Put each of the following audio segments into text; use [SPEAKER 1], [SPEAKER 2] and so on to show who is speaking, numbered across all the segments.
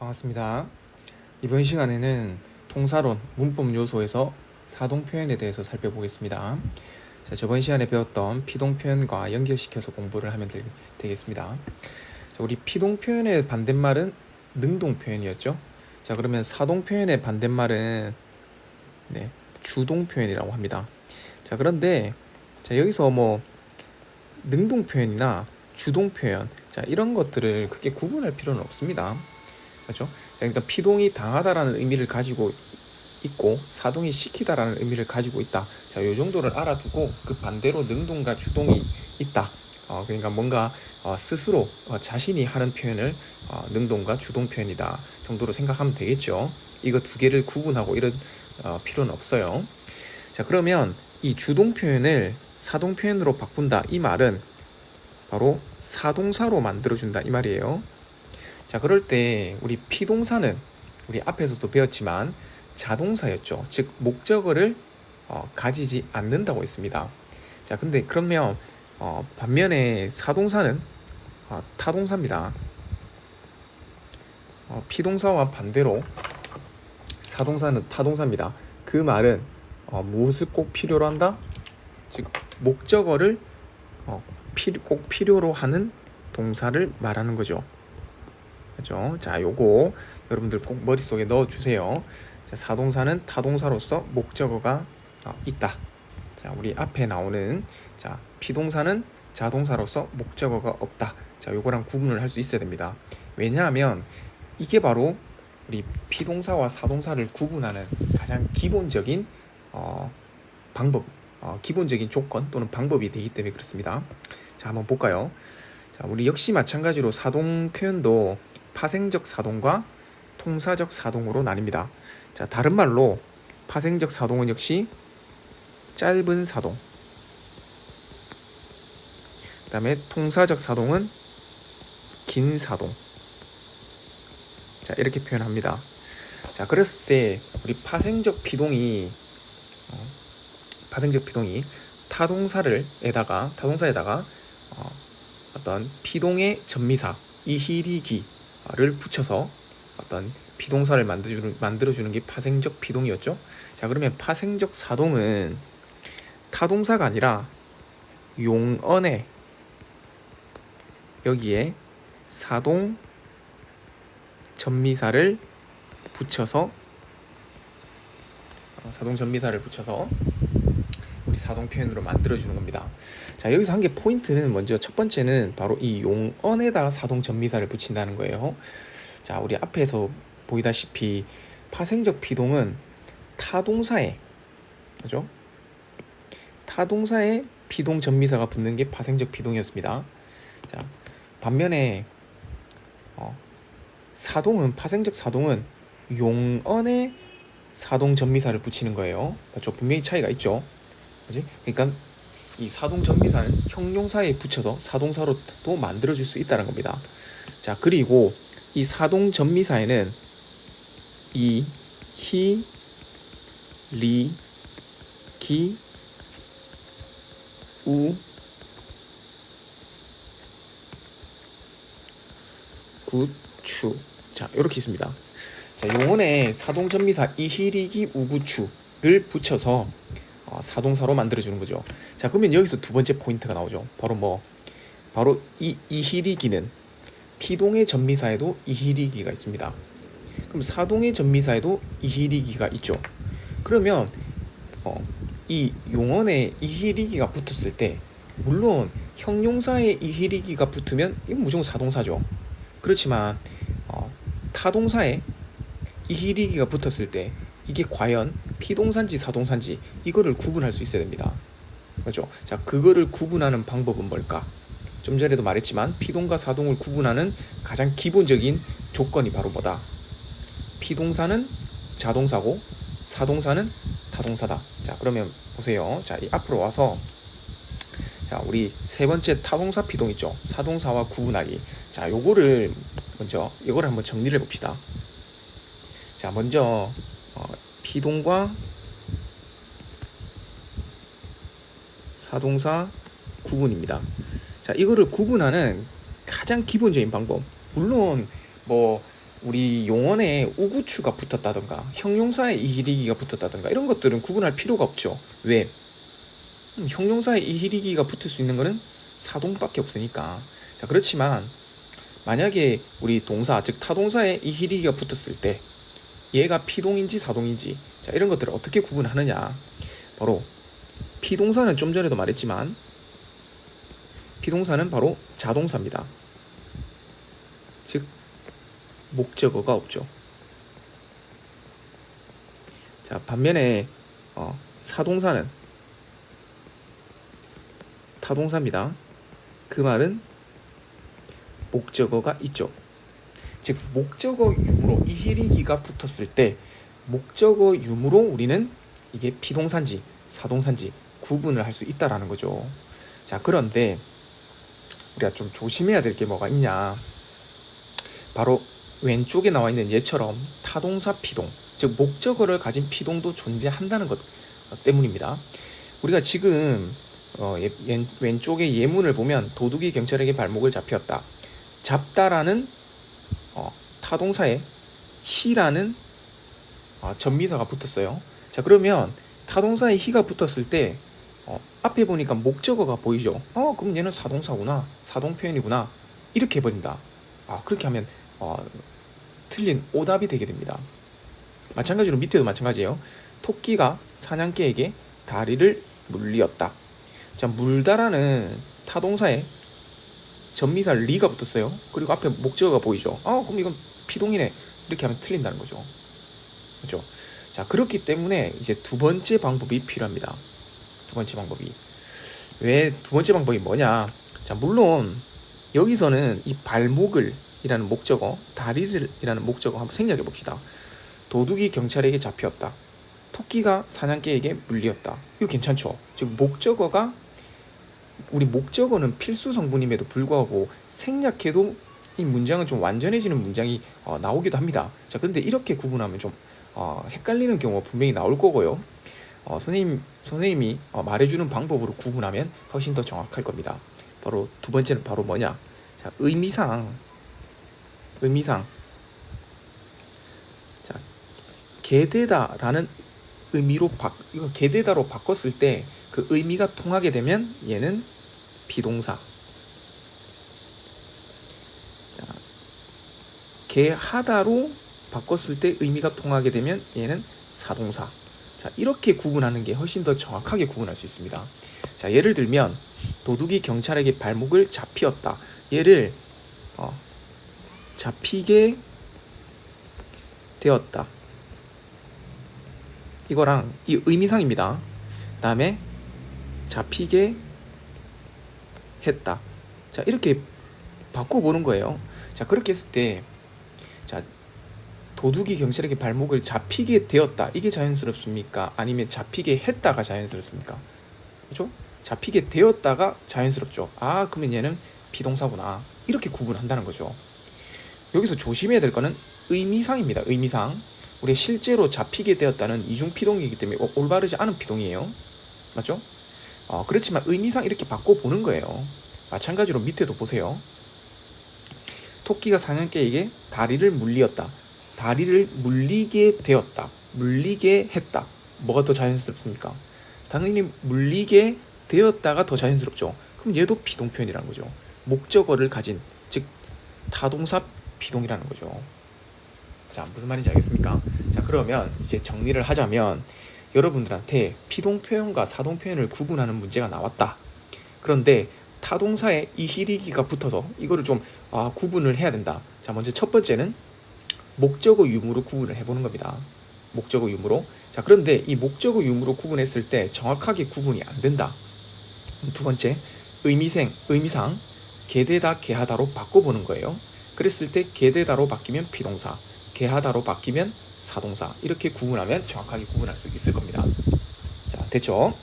[SPEAKER 1] 반갑습니다. 이번 시간에는 통사론 문법 요소에서 사동 표현에 대해서 살펴보겠습니다. 자, 저번 시간에 배웠던 피동 표현과 연결시켜서 공부를 하면 되, 되겠습니다. 자, 우리 피동 표현의 반대말은 능동 표현이었죠. 자, 그러면 사동 표현의 반대말은 네, 주동 표현이라고 합니다. 자, 그런데 자, 여기서 뭐 능동 표현이나 주동 표현 자, 이런 것들을 크게 구분할 필요는 없습니다. 그렇죠? 자, 그러니까 피동이 당하다라는 의미를 가지고 있고 사동이 시키다라는 의미를 가지고 있다. 자, 요 정도를 알아두고 그 반대로 능동과 주동이 있다. 어, 그러니까 뭔가 어, 스스로 어, 자신이 하는 표현을 어, 능동과 주동 표현이다 정도로 생각하면 되겠죠. 이거 두 개를 구분하고 이런 어, 필요는 없어요. 자, 그러면 이 주동 표현을 사동 표현으로 바꾼다 이 말은 바로 사동사로 만들어준다 이 말이에요. 자, 그럴 때 우리 피동사는 우리 앞에서도 배웠지만 자동사였죠. 즉 목적어를 어, 가지지 않는다고 했습니다. 자, 근데 그러면 어, 반면에 사동사는 어, 타동사입니다. 어, 피동사와 반대로 사동사는 타동사입니다. 그 말은 어, 무엇을 꼭 필요로 한다? 즉 목적어를 어, 피, 꼭 필요로 하는 동사를 말하는 거죠. 그죠? 자, 요거 여러분들 꼭 머릿속에 넣어 주세요. 자, 사동사는 타동사로서 목적어가 어, 있다. 자, 우리 앞에 나오는 자, 피동사는 자동사로서 목적어가 없다. 자, 요거랑 구분을 할 수 있어야 됩니다. 왜냐하면 이게 바로 우리 피동사와 사동사를 구분하는 가장 기본적인 어, 방법, 어, 기본적인 조건 또는 방법이 되기 때문에 그렇습니다. 자, 한번 볼까요? 자, 우리 역시 마찬가지로 사동 표현도 파생적 사동과 통사적 사동으로 나뉩니다. 자, 다른 말로 파생적 사동은 역시 짧은 사동. 그다음에 통사적 사동은 긴 사동. 자, 이렇게 표현합니다. 자, 그랬을 때 우리 파생적 비동이 어, 파생적 비동이 타동사를 에다가 타동사에다가 어, 어떤 피동의 전미사 이히리기 를 붙여서 어떤 비동사를 만들어주는, 만들어주는 게 파생적 비동이었죠. 자 그러면 파생적 사동은 타동사가 아니라 용언에 여기에 사동 전미사를 붙여서 어, 사동 전미사를 붙여서 사동 표현으로 만들어 주는 겁니다. 자 여기서 한 개 포인트는 먼저 첫 번째는 바로 이 용언에다가 사동 전미사를 붙인다는 거예요. 자 우리 앞에서 보이다시피 파생적 비동은 타동사에 그죠? 타동사에 비동 전미사가 붙는 게 파생적 비동이었습니다. 자 반면에 어, 사동은 파생적 사동은 용언에 사동 전미사를 붙이는 거예요. 맞죠? 분명히 차이가 있죠. 그지? 그러니까 이 사동 전미사는 형용사에 붙여서 사동사로도 만들어줄 수 있다는 겁니다. 자 그리고 이 사동 전미사에는 이, 히, 리, 기, 우, 구, 추. 자 이렇게 있습니다. 자 용언에 사동 전미사 이히리기 우구추를 붙여서 어, 사동사로 만들어주는 거죠. 자 그러면 여기서 두 번째 포인트가 나오죠. 바로 뭐 바로 이 이히리기는 피동의 전미사에도 이히리기가 있습니다. 그럼 사동의 전미사에도 이히리기가 있죠. 그러면 어, 이 용언에 이히리기가 붙었을 때 물론 형용사에 이히리기가 붙으면 이건 무조건 사동사죠. 그렇지만 어, 타동사에 이히리기가 붙었을 때 이게 과연 피동사인지 사동사인지 이거를 구분할 수 있어야 됩니다. 그렇죠? 자, 그거를 구분하는 방법은 뭘까? 좀 전에도 말했지만 피동과 사동을 구분하는 가장 기본적인 조건이 바로 뭐다? 피동사는 자동사고 사동사는 타동사다. 자, 그러면 보세요. 자, 이 앞으로 와서 자, 우리 세 번째 타동사 피동 있죠? 사동사와 구분하기. 자, 요거를 먼저 이거를 한번 정리를 해 봅시다. 자, 먼저 어, 피동과 사동사 구분입니다. 자, 이거를 구분하는 가장 기본적인 방법. 물론 뭐 우리 용언에 우구추가 붙었다던가 형용사에 이히리기가 붙었다던가 이런 것들은 구분할 필요가 없죠. 왜? 음, 형용사에 이히리기가 붙을 수 있는 거는 사동밖에 없으니까. 자, 그렇지만 만약에 우리 동사 즉 타동사에 이히리기가 붙었을 때 얘가 피동인지 사동인지 자, 이런 것들을 어떻게 구분하느냐? 바로 피동사는 좀 전에도 말했지만 피동사는 바로 자동사입니다. 즉 목적어가 없죠. 자 반면에 어, 사동사는 타동사입니다. 그 말은 목적어가 있죠. 즉 목적어 유무로 이히리기가 붙었을 때 목적어 유무로 우리는 이게 피동사인지 사동사인지 구분을 할 수 있다라는 거죠. 자 그런데 우리가 좀 조심해야 될 게 뭐가 있냐? 바로 왼쪽에 나와 있는 얘처럼 타동사 피동, 즉 목적어를 가진 피동도 존재한다는 것 때문입니다. 우리가 지금 어, 예, 왼, 왼쪽에 예문을 보면 도둑이 경찰에게 발목을 잡혔다. 잡다라는 어, 타동사에 히라는 어, 전미사가 붙었어요. 자 그러면 타동사에 히가 붙었을 때 어, 앞에 보니까 목적어가 보이죠. 어 그럼 얘는 사동사구나, 사동 표현이구나 이렇게 해버린다. 아 그렇게 하면 어, 틀린 오답이 되게 됩니다. 마찬가지로 밑에도 마찬가지예요. 토끼가 사냥개에게 다리를 물리었다. 자 물다라는 타동사에 전미사 리가 붙었어요. 그리고 앞에 목적어가 보이죠. 아 그럼 이건 피동이네. 이렇게 하면 틀린다는 거죠. 그렇죠? 자 그렇기 때문에 이제 두 번째 방법이 필요합니다. 두 번째 방법이 왜 두 번째 방법이 뭐냐? 자 물론 여기서는 이 발목을 이라는 목적어, 다리를 이라는 목적어 한번 생략해 봅시다. 도둑이 경찰에게 잡혔다. 토끼가 사냥개에게 물리었다. 이거 괜찮죠? 즉 목적어가 우리 목적어는 필수 성분임에도 불구하고 생략해도 이 문장은 좀 완전해지는 문장이 어, 나오기도 합니다. 자, 근데 이렇게 구분하면 좀 어, 헷갈리는 경우가 분명히 나올 거고요. 어, 선생님 선생님이 어, 말해주는 방법으로 구분하면 훨씬 더 정확할 겁니다. 바로 두 번째는 바로 뭐냐? 자, 의미상 의미상 자 개되다라는 의미로 바 이거 개되다로 바꿨을 때 그 의미가 통하게 되면 얘는 비동사 자, 개 하다로 바꿨을 때 의미가 통하게 되면 얘는 사동사 자 이렇게 구분하는 게 훨씬 더 정확하게 구분할 수 있습니다 자 예를 들면 도둑이 경찰에게 발목을 잡히었다 얘를 어, 잡히게 되었다. 이거랑 이 의미상입니다. 다음에 잡히게 했다. 자 이렇게 바꿔보는 거예요. 자 그렇게 했을 때, 자 도둑이 경찰에게 발목을 잡히게 되었다. 이게 자연스럽습니까? 아니면 잡히게 했다가 자연스럽습니까? 그렇죠? 잡히게 되었다가 자연스럽죠. 아 그러면 얘는 비동사구나. 이렇게 구분한다는 거죠. 여기서 조심해야 될 거는 의미상입니다. 의미상. 우리 실제로 잡히게 되었다는 이중 피동이기 때문에 올바르지 않은 피동이에요. 맞죠? 어, 그렇지만 의미상 이렇게 바꿔보는 거예요. 마찬가지로 밑에도 보세요. 토끼가 사냥개에게 다리를 물리었다. 다리를 물리게 되었다. 물리게 했다. 뭐가 더 자연스럽습니까? 당연히 물리게 되었다가 더 자연스럽죠. 그럼 얘도 비동표현이라는 거죠. 목적어를 가진 즉 타동사 비동이라는 거죠. 자, 무슨 말인지 알겠습니까? 자, 그러면 이제 정리를 하자면 여러분들한테 피동 표현과 사동 표현을 구분하는 문제가 나왔다. 그런데 타동사에 이 히리기가 붙어서 이거를 좀 아, 구분을 해야 된다. 자, 먼저 첫 번째는 목적어 유무로 구분을 해보는 겁니다. 목적어 유무로. 자, 그런데 이 목적어 유무로 구분했을 때 정확하게 구분이 안 된다. 두 번째, 의미생, 의미상 개되다, 개하다로 바꿔보는 거예요. 그랬을 때 개되다로 바뀌면 비동사, 개하다로 바뀌면 사동사 이렇게 구분하면 정확하게 구분할 수 있을 겁니다. 자, 됐죠?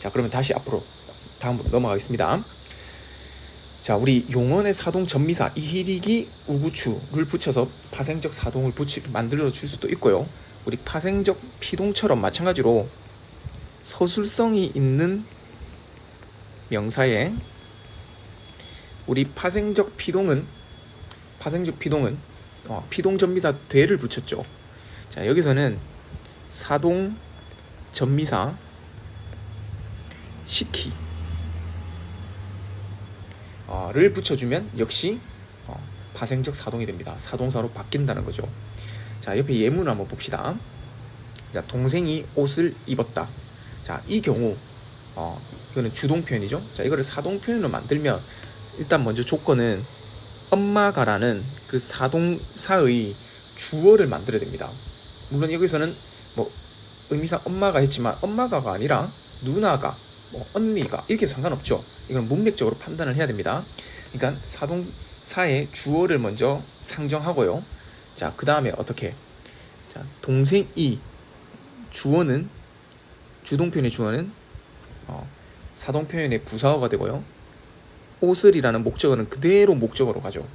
[SPEAKER 1] 자, 그러면 다시 앞으로 다음으로 넘어가겠습니다. 자, 우리 용언의 사동 전미사 이히리기 우구추를 붙여서 파생적 사동을 붙이 만들어 줄 수도 있고요. 우리 파생적 피동처럼 마찬가지로 서술성이 있는 명사에 우리 파생적 피동은 파생적 피동은 어, 피동 전미사 되를 붙였죠. 자 여기서는 사동 전미사 시키 어, 를 붙여주면 역시 어, 파생적 사동이 됩니다. 사동사로 바뀐다는 거죠. 자 옆에 예문을 한번 봅시다. 자 동생이 옷을 입었다. 자이 경우 어, 이거는 주동 표현이죠. 자 이거를 사동 표현으로 만들면 일단 먼저 조건은 엄마가라는 그 사동사의 주어를 만들어야 됩니다. 물론 여기서는 뭐 의미상 엄마가 했지만 엄마가가 아니라 누나가 뭐 언니가 이렇게 상관없죠. 이건 문맥적으로 판단을 해야 됩니다. 그러니까 사동사의 주어를 먼저 상정하고요. 자, 그 다음에 어떻게? 자, 동생이 주어는 주동 표현의 주어는 어, 사동 표현의 부사어가 되고요. 옷을이라는 목적어는 그대로 목적어로 가죠.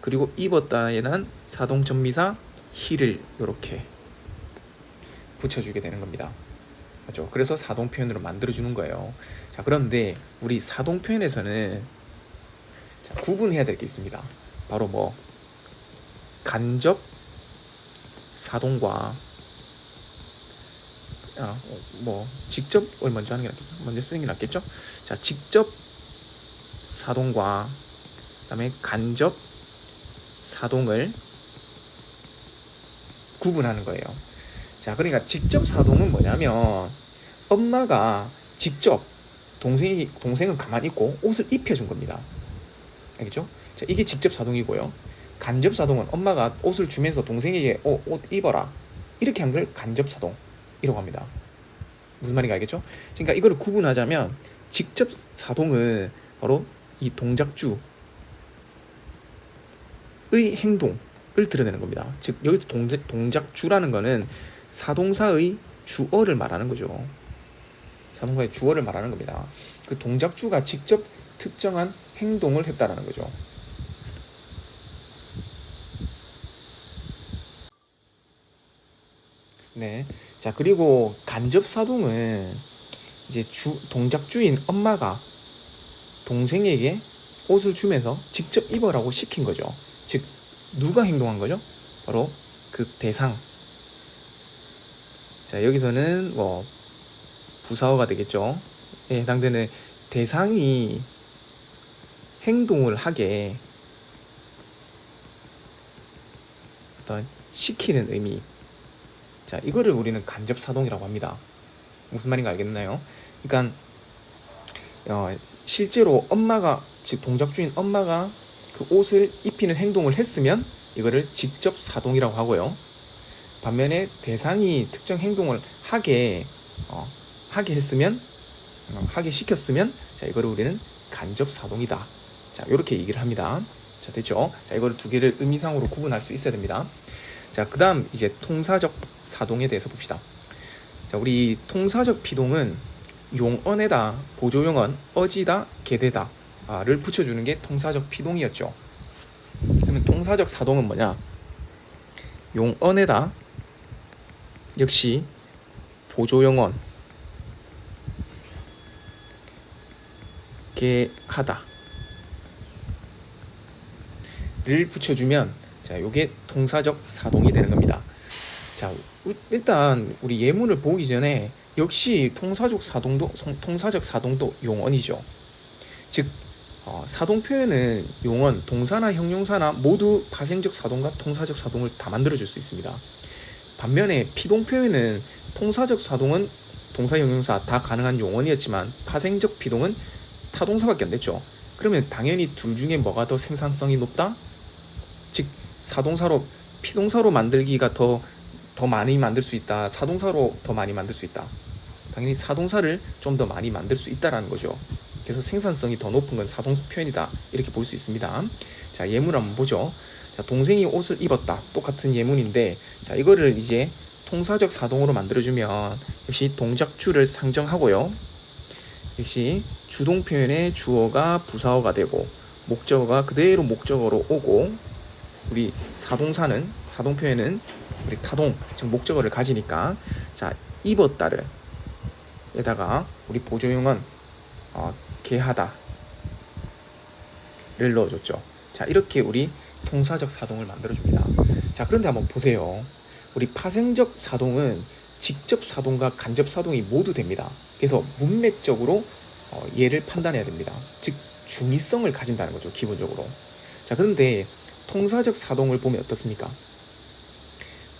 [SPEAKER 1] 그리고 입었다에는 사동 전미사 히를 이렇게 붙여주게 되는 겁니다. 맞죠? 그래서 사동 표현으로 만들어주는 거예요. 자, 그런데 우리 사동 표현에서는 자, 구분해야 될 게 있습니다. 바로 뭐 간접 사동과 아, 어, 뭐 직접을 먼저 하는 게 낫겠죠. 먼저 쓰는 게 낫겠죠. 자, 직접 사동과 그다음에 간접 사동을 구분하는 거예요. 자, 그러니까 직접 사동은 뭐냐면 엄마가 직접 동생이 동생은 가만히 있고 옷을 입혀준 겁니다. 알겠죠? 자, 이게 직접 사동이고요. 간접 사동은 엄마가 옷을 주면서 동생에게 어, 옷 입어라 이렇게 한 걸 간접 사동이라고 합니다. 무슨 말인가 알겠죠? 그러니까 이거를 구분하자면 직접 사동은 바로 이 동작주의 행동을 드러내는 겁니다. 즉 여기서 동작, 동작주라는 거는 사동사의 주어를 말하는 거죠. 사동사의 주어를 말하는 겁니다. 그 동작주가 직접 특정한 행동을 했다라는 거죠. 네. 자, 그리고 간접 사동은 이제 주, 동작주인 엄마가 동생에게 옷을 주면서 직접 입어라고 시킨 거죠. 즉, 누가 행동한 거죠? 바로 그 대상. 자, 여기서는 뭐, 부사어가 되겠죠. 에 해당되는 대상이 행동을 하게 어떤 시키는 의미. 자, 이거를 우리는 간접 사동이라고 합니다. 무슨 말인가 알겠나요? 그러니까 어, 실제로 엄마가 즉 동작주인 엄마가 그 옷을 입히는 행동을 했으면 이거를 직접 사동이라고 하고요. 반면에 대상이 특정 행동을 하게 어, 하게 했으면 어, 하게 시켰으면 자 이거를 우리는 간접 사동이다. 자 이렇게 얘기를 합니다. 자 됐죠? 자 이거를 두 개를 의미상으로 구분할 수 있어야 됩니다. 자 그다음 이제 통사적 사동에 대해서 봅시다. 자 우리 통사적 피동은 용언에다 보조용언 어지다 개대다 를 붙여주는 게 통사적 피동이었죠. 그러면 통사적 사동은 뭐냐? 용언에다 역시 보조용언 개하다 를 붙여주면 자 요게 통사적 사동이 되는 겁니다. 자 일단 우리 예문을 보기 전에 역시 통사적 사동도 통사적 사동도 용언이죠. 즉 어, 사동 표현은 용언, 동사나 형용사나 모두 파생적 사동과 통사적 사동을 다 만들어줄 수 있습니다. 반면에 피동 표현은 통사적 사동은 동사, 형용사 다 가능한 용언이었지만 파생적 피동은 타동사밖에 안 됐죠. 그러면 당연히 둘 중에 뭐가 더 생산성이 높다? 즉 사동사로 피동사로 만들기가 더 더 많이 만들 수 있다. 사동사로 더 많이 만들 수 있다. 당연히 사동사를 좀 더 많이 만들 수 있다라는 거죠. 그래서 생산성이 더 높은 건 사동 표현이다. 이렇게 볼 수 있습니다. 자, 예문 한번 보죠. 자, 동생이 옷을 입었다. 똑같은 예문인데, 자, 이거를 이제 통사적 사동으로 만들어주면 역시 동작주를 상정하고요. 역시 주동 표현의 주어가 부사어가 되고 목적어가 그대로 목적어로 오고 우리 사동사는 사동 표현은 우리 타동 즉 목적어를 가지니까 자 입었다를 에다가 우리 보조용은 어, 개하다를 넣어줬죠. 자 이렇게 우리 통사적 사동을 만들어줍니다. 자, 그런데 한번 보세요. 우리 파생적 사동은 직접 사동과 간접 사동이 모두 됩니다. 그래서 문맥적으로 어, 얘를 판단해야 됩니다. 즉 중의성을 가진다는 거죠, 기본적으로. 자, 그런데 통사적 사동을 보면 어떻습니까?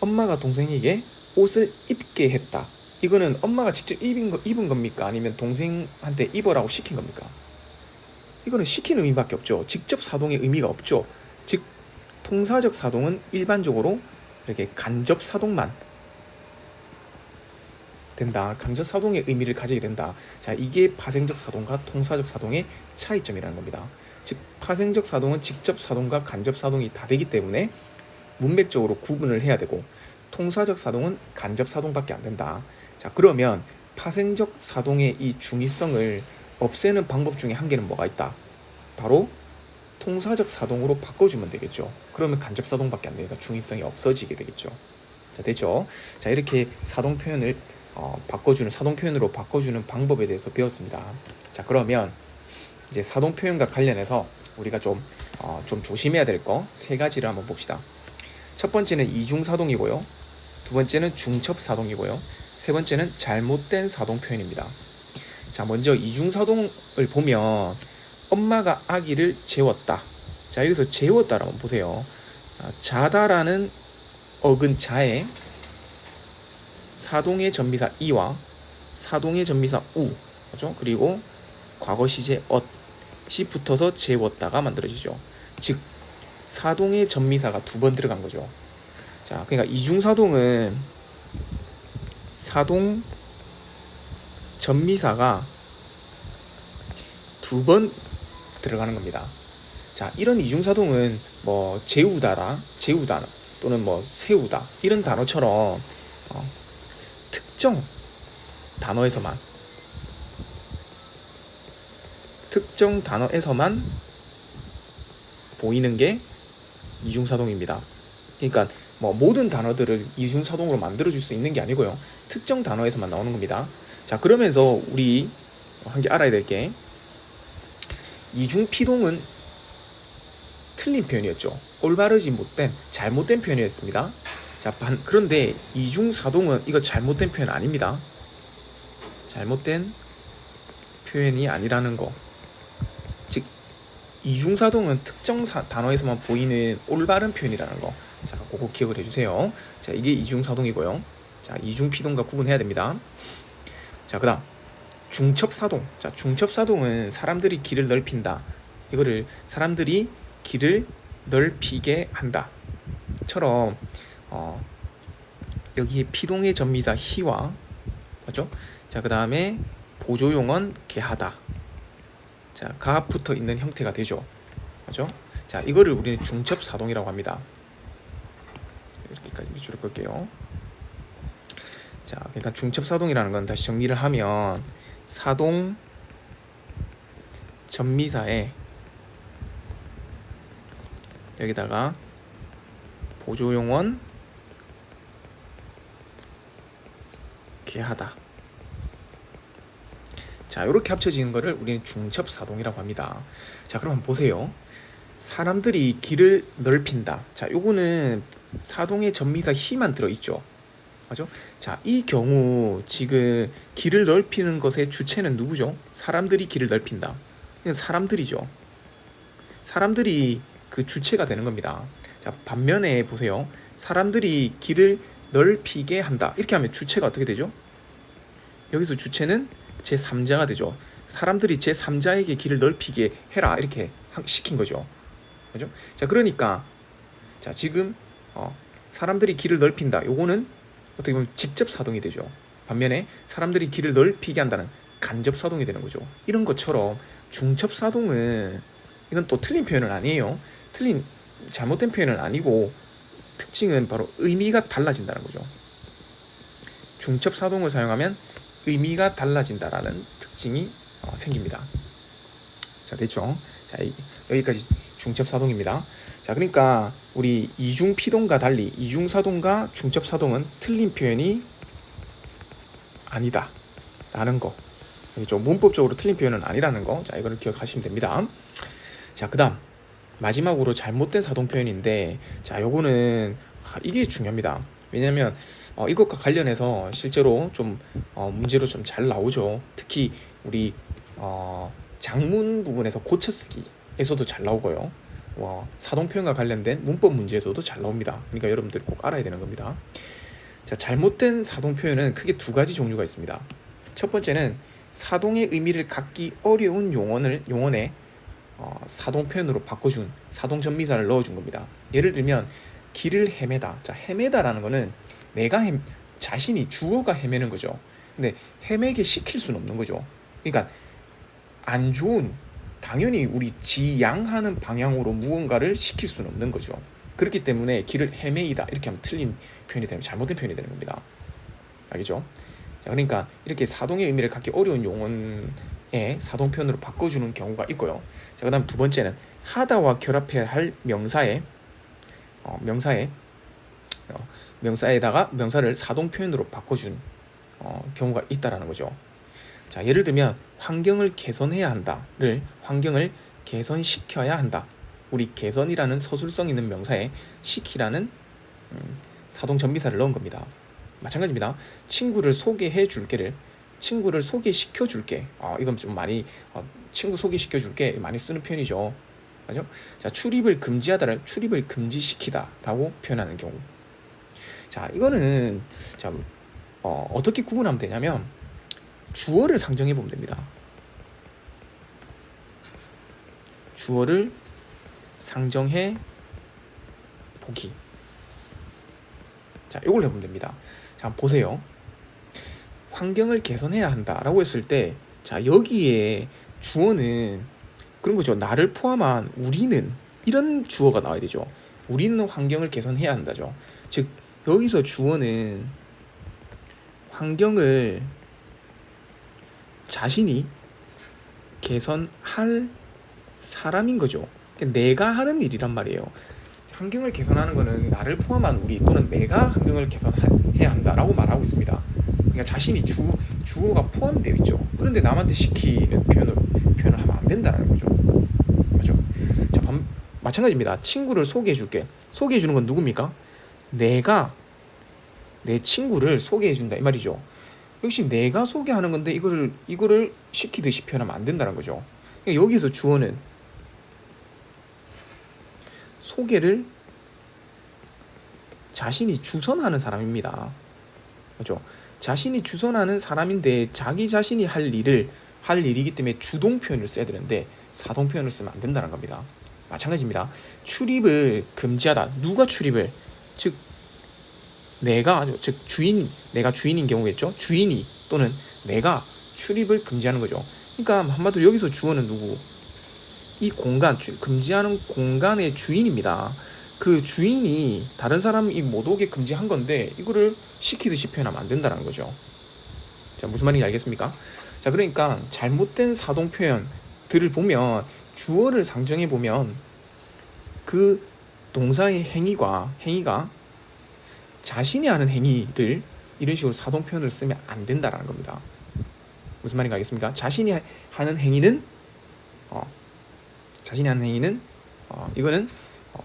[SPEAKER 1] 엄마가 동생에게 옷을 입게 했다. 이거는 엄마가 직접 입은, 거, 입은 겁니까? 아니면 동생한테 입으라고 시킨 겁니까? 이거는 시키는 의미밖에 없죠. 직접 사동의 의미가 없죠. 즉 통사적 사동은 일반적으로 이렇게 간접 사동만 된다. 간접 사동의 의미를 가지게 된다. 자, 이게 파생적 사동과 통사적 사동의 차이점이라는 겁니다. 즉 파생적 사동은 직접 사동과 간접 사동이 다 되기 때문에 문맥적으로 구분을 해야 되고 통사적 사동은 간접 사동밖에 안 된다. 자, 그러면 파생적 사동의 이 중의성을 없애는 방법 중에 한 개는 뭐가 있다? 바로 통사적 사동으로 바꿔주면 되겠죠. 그러면 간접 사동밖에 안 되니까 중의성이 없어지게 되겠죠. 자, 됐죠? 자, 이렇게 사동 표현을 어, 바꿔주는 사동 표현으로 바꿔주는 방법에 대해서 배웠습니다. 자, 그러면 이제 사동 표현과 관련해서 우리가 좀, 어, 좀 조심해야 될 거 세 가지를 한번 봅시다. 첫 번째는 이중 사동이고요. 두 번째는 중첩 사동이고요. 세 번째는 잘못된 사동 표현입니다. 자, 먼저 이중 사동을 보면 엄마가 아기를 재웠다. 자, 여기서 재웠다라고 보세요. 아, 자다라는 어근 자에 사동의 전미사 이와 사동의 전미사 우, 그죠? 그리고 과거 시제 엇이 붙어서 재웠다가 만들어지죠. 즉 사동의 전미사가 두 번 들어간 거죠. 자, 그러니까 이중 사동은 사동 전미사가 두 번 들어가는 겁니다. 자, 이런 이중 사동은 뭐 재우다라, 재우다 또는 뭐 세우다 이런 단어처럼 어, 특정 단어에서만 특정 단어에서만 보이는 게 이중사동입니다. 그러니까 뭐 모든 단어들을 이중사동으로 만들어줄 수 있는 게 아니고요. 특정 단어에서만 나오는 겁니다. 자 그러면서 우리 한 개 알아야 될 게 이중 피동은 틀린 표현이었죠. 올바르지 못된 잘못된 표현이었습니다. 자, 반, 그런데 이중 사동은 이거 잘못된 표현 아닙니다. 잘못된 표현이 아니라는 거. 즉, 이중 사동은 특정 사, 단어에서만 보이는 올바른 표현이라는 거. 자, 그거 기억을 해주세요. 자, 이게 이중 사동이고요. 자, 이중 피동과 구분해야 됩니다. 자, 그 다음. 중첩사동. 자, 중첩사동은 사람들이 길을 넓힌다. 이거를 사람들이 길을 넓히게 한다. 처럼 어, 여기에 피동의 전미사 희와 맞죠? 자, 그 다음에 보조용언 개하다. 자, 가 붙어 있는 형태가 되죠. 맞죠? 자, 이거를 우리는 중첩사동이라고 합니다. 여기까지 밑줄을 끌게요. 자, 그러니까 중첩사동이라는 건 다시 정리를 하면 사동 전미사에 여기다가 보조용언 개하다. 자, 이렇게 합쳐지는 거를 우리는 중첩사동이라고 합니다. 자, 그럼 한번 보세요. 사람들이 길을 넓힌다. 자, 요거는 사동의 전미사 희만 들어있죠. 맞죠? 자, 이 경우 지금 길을 넓히는 것의 주체는 누구죠? 사람들이 길을 넓힌다. 사람들이죠. 사람들이 그 주체가 되는 겁니다. 자, 반면에 보세요. 사람들이 길을 넓히게 한다. 이렇게 하면 주체가 어떻게 되죠? 여기서 주체는 제3자가 되죠. 사람들이 제3자에게 길을 넓히게 해라. 이렇게 시킨 거죠. 그죠? 자, 그러니까 자, 지금 어, 사람들이 길을 넓힌다. 요거는 어떻게 보면 직접 사동이 되죠. 반면에 사람들이 길을 넓히게 한다는 간접 사동이 되는 거죠. 이런 것처럼 중첩 사동은 이건 또 틀린 표현은 아니에요. 틀린 잘못된 표현은 아니고 특징은 바로 의미가 달라진다는 거죠. 중첩 사동을 사용하면 의미가 달라진다라는 특징이 어, 생깁니다. 자, 됐죠? 자, 이, 여기까지 중첩 사동입니다. 자, 그러니까 우리 이중 피동과 달리 이중 사동과 중첩 사동은 틀린 표현이 아니다. 라는 거. 좀 문법적으로 틀린 표현은 아니라는 거. 자, 이거를 기억하시면 됩니다. 자, 그다음 마지막으로 잘못된 사동 표현인데 자 요거는 아, 이게 중요합니다. 왜냐하면 어, 이것과 관련해서 실제로 좀 어, 문제로 좀 잘 나오죠. 특히 우리 어, 장문 부분에서 고쳐쓰기에서도 잘 나오고요. 어, 사동 표현과 관련된 문법 문제에서도 잘 나옵니다. 그러니까 여러분들이 꼭 알아야 되는 겁니다. 자, 잘못된 사동 표현은 크게 두 가지 종류가 있습니다. 첫 번째는 사동의 의미를 갖기 어려운 용언을 용언에 어, 사동 표현으로 바꿔준 사동 전미사를 넣어준 겁니다. 예를 들면 길을 헤매다. 자, 헤매다라는 거는 내가 헤, 자신이 주어가 헤매는 거죠. 근데 헤매게 시킬 수는 없는 거죠. 그러니까 안 좋은 당연히 우리 지양하는 방향으로 무언가를 시킬 수는 없는 거죠. 그렇기 때문에 길을 헤매이다 이렇게 하면 틀린 표현이 되면 잘못된 표현이 되는 겁니다. 알겠죠? 자, 그러니까 이렇게 사동의 의미를 갖기 어려운 용언에 사동 표현으로 바꿔주는 경우가 있고요. 자, 그다음 두 번째는 하다와 결합해야 할 명사에 어, 명사에 어, 명사에다가 명사를 사동 표현으로 바꿔준 어, 경우가 있다라는 거죠. 자, 예를 들면 환경을 개선해야 한다를 환경을 개선시켜야 한다. 우리 개선이라는 서술성 있는 명사에 시키라는 음, 사동 전미사를 넣은 겁니다. 마찬가지입니다. 친구를 소개해 줄게를 친구를 소개시켜 줄게. 아, 이건 좀 많이 어, 친구 소개시켜 줄게 많이 쓰는 표현이죠. 맞죠? 자, 출입을 금지하다를 출입을 금지시키다라고 표현하는 경우. 자, 이거는 자, 어, 어떻게 구분하면 되냐면 주어를 상정해 보면 됩니다. 주어를 상정해 보기. 자, 이걸 해보면 됩니다. 자, 보세요. 환경을 개선해야 한다라고 했을 때, 자, 여기에 주어는 그런 거죠. 나를 포함한 우리는 이런 주어가 나와야 되죠. 우리는 환경을 개선해야 한다죠. 즉, 여기서 주어는 환경을 자신이 개선할 사람인 거죠. 내가 하는 일이란 말이에요. 환경을 개선하는 것은 나를 포함한 우리 또는 내가 환경을 개선해야 한다라고 말하고 있습니다. 그러니까 자신이 주 주어가 포함되어 있죠. 그런데 남한테 시키는 표현을 표현을 하면 안 된다는 거죠. 맞죠? 자, 반, 마찬가지입니다. 친구를 소개해 줄게. 소개해 주는 건 누굽니까? 내가 내 친구를 소개해 준다 이 말이죠. 역시 내가 소개하는 건데 이거를 이거를 시키듯이 표현하면 안 된다는 거죠. 그러니까 여기서 주어는 소개를 자신이 주선하는 사람입니다. 그렇죠? 자신이 주선하는 사람인데 자기 자신이 할 일을 할 일이기 때문에 주동 표현을 써야 되는데 사동 표현을 쓰면 안 된다는 겁니다. 마찬가지입니다. 출입을 금지하다. 누가 출입을 즉 내가 즉 주인 내가 주인인 경우겠죠. 주인이 또는 내가 출입을 금지하는 거죠. 그러니까 한마디로 여기서 주어는 누구? 이 공간 금지하는 공간의 주인입니다. 그 주인이 다른 사람이 못 오게 금지한 건데 이거를 시키듯이 표현하면 안 된다는 거죠. 자 무슨 말인지 알겠습니까? 자 그러니까 잘못된 사동 표현들을 보면 주어를 상정해 보면 그 동사의 행위과 행위가 자신이 하는 행위를 이런 식으로 사동 표현을 쓰면 안 된다라는 겁니다. 무슨 말인지 알겠습니까? 자신이 하는 행위는 어, 자신이 하는 행위는 어, 이거는 어,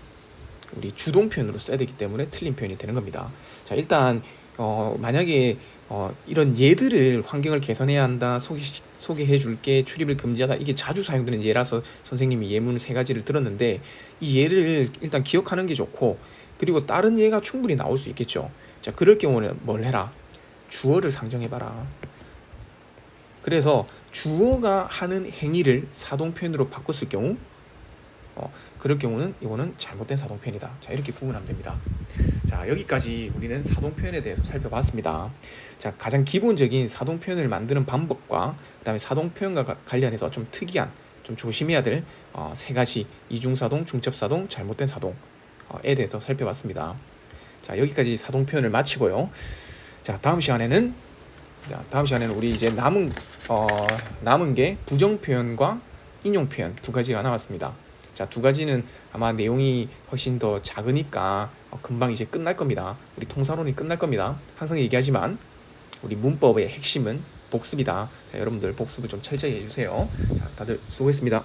[SPEAKER 1] 우리 주동 표현으로 써야 되기 때문에 틀린 표현이 되는 겁니다. 자 일단 어, 만약에 어, 이런 예들을 환경을 개선해야 한다 소개 소개해 줄게 출입을 금지하다 이게 자주 사용되는 예라서 선생님이 예문 세 가지를 들었는데 이 예를 일단 기억하는 게 좋고 그리고 다른 예가 충분히 나올 수 있겠죠. 자 그럴 경우는 뭘 해라 주어를 상정해봐라. 그래서 주어가 하는 행위를 사동 표현으로 바꿨을 경우 어, 그럴 경우는 이거는 잘못된 사동 표현이다. 자 이렇게 구분하면 됩니다. 자 여기까지 우리는 사동 표현에 대해서 살펴봤습니다. 자 가장 기본적인 사동 표현을 만드는 방법과 그다음에 사동 표현과 가, 관련해서 좀 특이한 좀 조심해야 될세 어, 가지 이중사동, 중첩사동, 잘못된 사동 에 대해서 살펴봤습니다. 자 여기까지 사동 표현을 마치고요. 자 다음 시간에는 자 다음 시간에는 우리 이제 남은 어, 남은 게 부정 표현과 인용 표현 두 가지가 남았습니다. 자, 두 가지는 아마 내용이 훨씬 더 작으니까 어, 금방 이제 끝날 겁니다. 우리 통사론이 끝날 겁니다. 항상 얘기하지만 우리 문법의 핵심은 복습이다. 자, 여러분들 복습을 좀 철저히 해주세요. 자, 다들 수고했습니다.